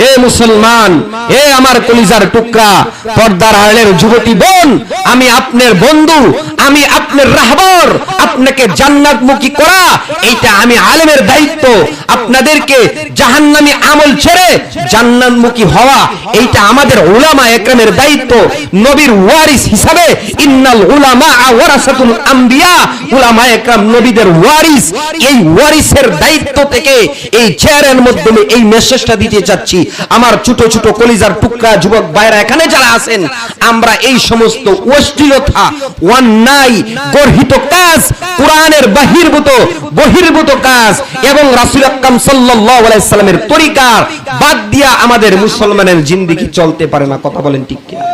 ए মুসলমান, এ আমার কলিজার টুকরা, পর্দার আড়ের যুবতী বোন, আমি আপনার বন্ধু, আমি আপনার রাহবর, আপনাকে জান্নাতমুখী করা, এইটা আমি আলেমের দায়িত্ব। আপনাদেরকে জাহান্নামী আমল ছেড়ে জান্নাতমুখী হওয়া, এইটা আমাদের উলামা একরামের দায়িত্ব। নবীর ওয়ারিস হিসাবে ইন্নাল উলামা ওয়ারাসাতুল আম্বিয়া, উলামা একরাম নবীদের ওয়ারিস। এই ওয়ারিসের দায়িত্ব থেকে এই চেয়ারের মাধ্যমে এই মেসেজটা দিতে চাচ্ছি। আমার ছোট ছোট কলিজার টুকরা যুবক ভাইরা এখানে যারা আছেন, আমরা এই সমস্ত অশ্লীলতা, অন্যায়, গর্হিত কাজ, কোরআনের বাহির্ভূত, বহির্ভূত কাজ এবং রাসুল আকরাম সাল্লাল্লাহু আলাইহি সাল্লামের তরিকার বাদ দিয়া আমাদের মুসলমানের জিন্দেগি চলতে পারে না, কথা বলেন ঠিক কিনা?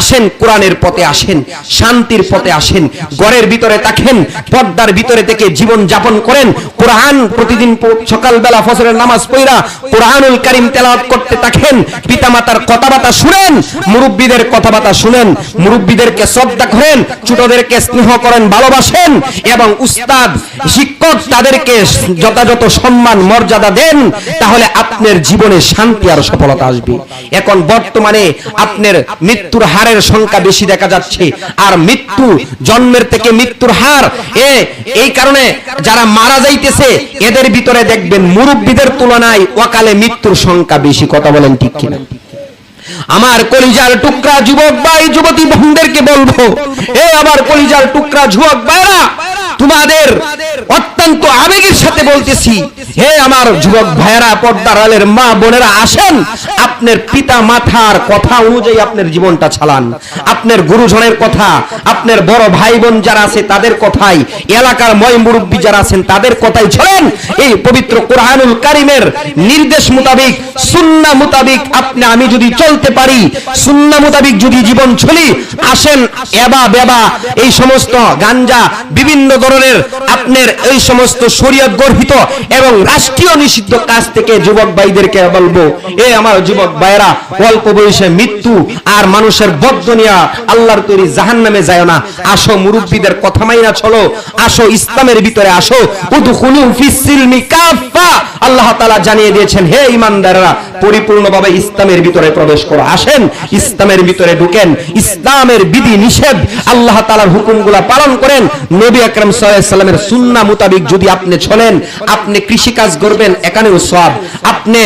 আসেন, কোরআনের পথে আসেন, শান্তির পথে আসেন, ঘরের ভিতরে থাকেন, পর্দার ভিতরে থেকে জীবন যাপন করেন, কোরআন প্রতিদিন সকালবেলা ফজরের নামাজ পড়া, কোরআনুল কারীম তেলাওয়াত করতে থাকেন, পিতামাতার কথাবার্তা শুনেন, মুরব্বীদের কথাবার্তা শুনেন, মুরব্বীদেরকে শ্রদ্ধা করেন, ছোটদেরকে স্নেহ করেন, ভালোবাসেন এবং উস্তাদ, শিক্ষক তাদেরকে যথাযথ সম্মান, মর্যাদা দেন, তাহলে আপনার জীবনে শান্তি আর সফলতা আসবে। এখন বর্তমানে আপনার মৃত্যুর হারের সংখ্যা বেশি দেখা যাচ্ছে। আর মৃত্যু জন্মের থেকে মৃত্যুর হার, এ, এই কারণে যারা মারা যাইতেছে, এদের ভিতরে দেখবেন মুরব্বীদের তুলনায় ওকালে মৃত্যুর সংখ্যা বেশি। কথা বলেন ঠিক কিনা? আমার কলিজার টুকরা যুবক ভাই, যুবতী বোনদেরকে বলব, এ, আমার কলিজার টুকরা যুবক ভাইরা তোমাদের অত্যন্ত আবেগের সাথে বলতেছি হে আমার যুবক ভাইয়েরা, পর্দার আলের মা বোনেরা, আসেন। আপনার পিতা মাথার কথা অনুযায়ী আপনার জীবনটা চালান। আপনার গুরুজনের কথা, আপনার বড় ভাই বোন যারা আছে তাদের কথাই, এলাকার ময় মুরব্বী যারা আছেন তাদের কথাই চলেন এই পবিত্র কোরআনুল কারিমের নির্দেশ মোতাবিক, সুন্না মোতাবিক আপনি, আমি যদি চলতে পারি, সুন্না মোতাবিক যদি জীবন চলি, আসেন, এবা বেবা, এই সমস্ত গাঞ্জা, বিভিন্ন ধরনের আপনার এই সমস্ত শরীয়ত গর্হিত এবং রাষ্ট্রীয় নিষিদ্ধ কাজ থেকে যুবক ভাইদেরকে বলব, এ আমার যুবক ভাইরা অল্প বয়সে মৃত্যু আর মানুষের বদনিয়া আল্লাহর তৈরি জাহান নামে যায় না। আসো মুরব্বীদের কথা মাইনা চলো, আসো ইসলামের ভিতরে আসো। আল্লাহ তাআলা জানিয়ে দিয়েছেন, হে ঈমানদাররা, পরিপূর্ণভাবে ইসলামের ভিতরে প্রবেশ করো। আসেন, ইসলামের ভিতরে ঢুকেন। ইসলামের বিধি নিষেধ আল্লাহ তাআলার হুকুমগুলা পালন করেন। নবী আকরাম সাল্লামের সুন্নাহ মোতাবেক যদি আপনি চলেন, আপনি কৃষি কাজ করবেন এখানেও সব আপনি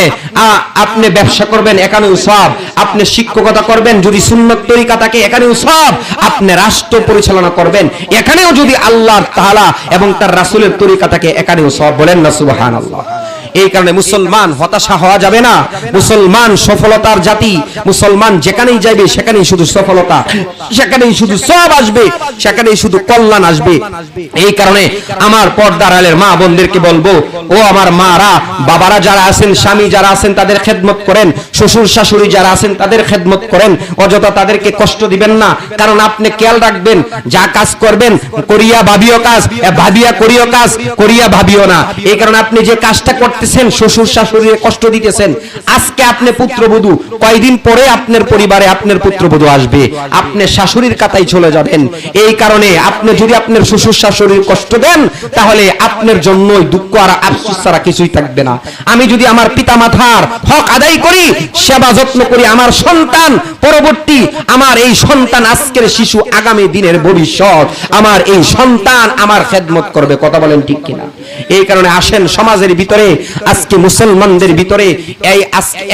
আপনি ব্যবসা করবেন এখানেও সব আপনি শিক্ষকতা করবেন, যদি সুন্নত তরিকা থাকে এখানেও সব আপনি রাষ্ট্র পরিচালনা করবেন, এখানেও যদি আল্লাহ তাআলা এবং তার রাসূলের তরিকা থাকে এখানেও সব বলেন না সুবহানাল্লাহ। এই কারণে মুসলমান হতাশা হওয়া যাবে না। মুসলমান সফলতার জাতি, মুসলমান যেখানেই যাবে সেখানেই শুধু সফলতা। সেখানেই শুধু সব আসবে, সেখানেই শুধু কল্যাণ আসবে। এই কারণে আমার পর্দার আলের মা বোনদেরকে বলব, ও আমার মারা, বাবারা যারা আছেন, স্বামী যারা আছেন, তাদের খেদমত করেন। শ্বশুর, শাশুড়ি যারা আছেন, তাদের খেদমত করেন। অযথা তাদেরকে কষ্ট দিবেন না, কারণ আপনি খেয়াল রাখবেন, যা কাজ করবেন, করিয়া ভাবিও কাজ ভাবিয়া করিও কাজ, করিয়া ভাবিও না। এই কারণে আপনি যে কাজটা করতেছেন শ্বশুর শাশুড়ির কষ্ট দিতেছেন। আজকে আপনি পুত্রবধূ, কয়দিন পরে আপনার পরিবারে আপনার পুত্রবধূ আসবে? আপনি শাশুড়ির কাতায় চলে যাবেন। এই কারণে আপনি যদি আপনার শ্বশুর শাশুড়ির কষ্ট দেন, তাহলে আপনার জন্যই দুঃখ আর আফসোস ছাড়া কিছুই থাকবে না। আমি যদি আমার পিতা মাতার হক আদায় করি, সেবা যত্ন করি, আমার সন্তান, পরবর্তী আমার এই সন্তান, আজকের শিশু আগামী দিনের ভবিষ্যৎ, আমার এই সন্তান আমার খেদমত করবে। কথা বলেন ঠিক কিনা? এই কারণে আসেন সমাজের ভিতরে আজকে মুসলমানদের ভিতরে এই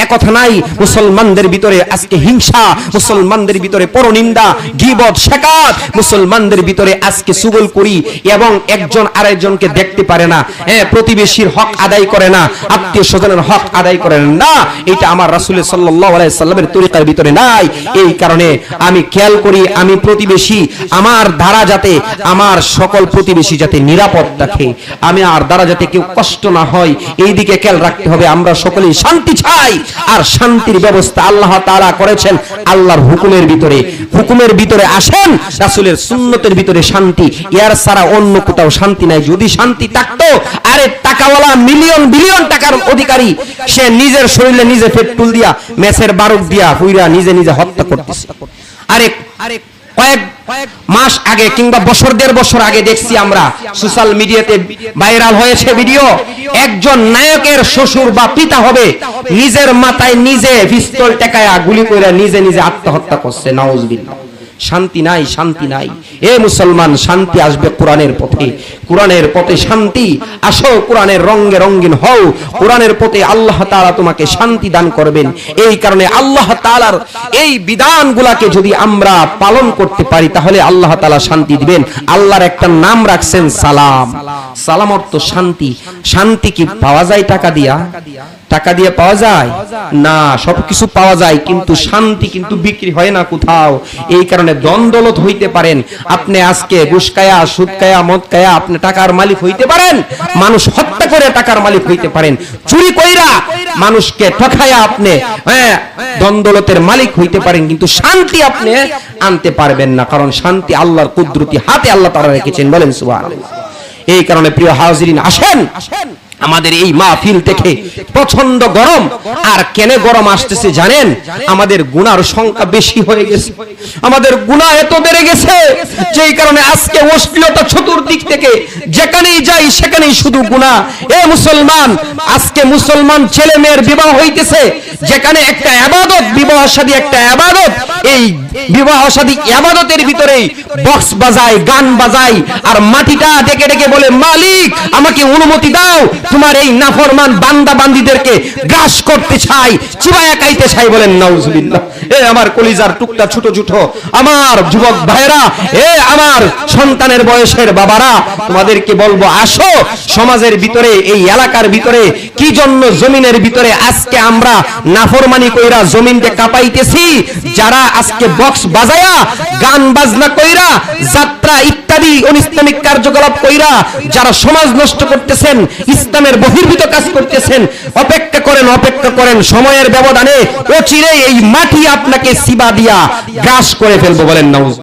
একথা নাই, মুসলমানদের ভিতরে আজকে হিংসা, মুসলমানদের ভিতরে পরনিন্দা, গিবত, শেখাত। মুসলমানদের ভিতরে আজকে সুগল করি এবং একজন আরেকজনকে দেখতে পারে না। হ্যাঁ প্রতিবেশীর হক আদায় করে না, আত্মীয় স্বজনের হক আদায় করে না। এটা আমার রাসূলের সাল্লাল্লাহু আলাইহি সাল্লামের তরিকার ভিতরে নাই। এই কারণে আমি খেয়াল করি, আমি প্রতিবেশী, আমার দ্বারা যাতে আমার সকল প্রতিবেশী যাতে নিরাপদ থাকে। আমি আর দ্বারা যাতে কেউ কষ্ট না হয়, এই দিকে খেয়াল রাখতে হবে, আমরা সকলেই শান্তি চাই। আর শান্তির ব্যবস্থা আল্লাহ তাআলা করেছেন, আল্লাহর হুকুমের ভিতরে। হুকুমের ভিতরে আসেন, রাসূলের সুন্নতের ভিতরে শান্তি। ইয়ার ছাড়া অন্য কোথাও শান্তি নাই। যদি শান্তি থাকতো, আরে টাকাওয়ালা মিলিয়ন, বিলিয়ন টাকার অধিকারী, সে নিজের শরীরে নিজে পেট্রোল দিয়া মেসের বারুদ দিয়া হুইরা নিজে নিজে হত্যা করতেছে। আরে আরে, কয়েক মাস আগে কিংবা বছর, দেড় বছর আগে দেখছি আমরা সোশ্যাল মিডিয়াতে ভাইরাল হয়েছে ভিডিও একজন নায়কের শ্বশুর বা পিতা হবে, নিজের মাথায় নিজে পিস্তল টেকায়া গুলি করে নিজে নিজে আত্মহত্যা করছে, নাউজবিল্লাহ। শান্তি নাই শান্তি নাই। এ মুসলমান, শান্তি আসবে কোরআনের পথে। কোরআনের পথে শান্তি। আসো কোরআনের রঙ্গে রঙ্গিন হও। কোরআনের পথে আল্লাহ তাআলা তোমাকে শান্তি দান করবেন। এই কারণে আল্লাহ তাআলার এই বিধানগুলাকে যদি আমরা পালন করতে পারি, তাহলে আল্লাহ তাআলা শান্তি দিবেন। আল্লাহর একটা নাম রাখছেন সালাম। সালাম অর্থ শান্তি। শান্তি কি পাওয়া যায় টাকা দিয়া? টাকা দিয়ে পাওয়া যায়? না সবকিছু পাওয়া যায় কিন্তু শান্তি কিন্তু বিক্রি হয় না কোথাও। এই কারণে দ্বন্দ্বলত হইতে পারেন। আপনি আজকে ঘুষকায়া সুদকায়া মদকায়া আপনি টাকার মালিক হইতে পারেন? মানুষ হত্যা করে টাকার মালিক হইতে পারেন। চুরি কইরা মানুষকে ঠকায়া আপনি হ্যাঁ দ্বন্দ্বলতের মালিক হইতে পারেন কিন্তু শান্তি আপনি আনতে পারবেন না কারণ শান্তি আল্লাহর কুদরতি হাতে আল্লাহ তারা রেখেছেন। বলেন সুবহানাল্লাহ। এই কারণে প্রিয় হাজিরিন আসেন। আমাদের এই মাহফিল থেকে প্রচণ্ড গরম। আর কেন গরম আসতেছে জানেন? আমাদের গুনার সংখ্যা বেশি হয়ে গেছে। আমাদের গুনাহ এত বেড়ে গেছে যেই কারণে আজকে অশ্লীলতা চতুর্দিক থেকে যেখানেই যাই সেখানেই শুধু গুনাহ এ মুসলমান, আজকে মুসলমান ছেলে মেয়ের বিবাহ হইতেছে যেখানে একটা আবাদত, বিবাহ শাদী একটা আবাদত। এই বিবাহ শাদী আবাদতের ভিতরেই বক্স বাজায়, গান বাজায়, আর মাটিটা ডেকে ডেকে বলে, মালিক, আমাকে অনুমতি দাও তোমার এই নাফরমান বান্দা বান্দিদেরকে গ্রাস করতে চাই, চিবায়া খাইতে চাই বলেন, নাউজুবিল্লাহ। এ আমার কলিজার টুকটা ছোট ছোট আমার যুবক ভাইরা এ আমার সন্তানের বয়সের বাবারা, তোমাদেরকে বলব, আসো সমাজের ভিতরে, এই এলাকার ভিতরে, কি জন্য জমিনের ভিতরে আজকে আমরা নাফরমানি কইরা জমিনকে কাঁপাইতেছি? যারা আজকে বক্স বাজায়া, গান বাজনা কইরা, যাত্রা ইত্যাদি অনিসলামিক কার্যকলাপ কইরা, যারা সমাজ নষ্ট করতেছেন ইসলামের বহির্ভূত কাজ করতেছেন। অপেক্ষা করেন অপেক্ষা করেন, সময়ের ব্যবধানে অচিরে এই মাটি আপনাকে সিবা দিয়া গ্রাস করে ফেলব বলেন নাউজ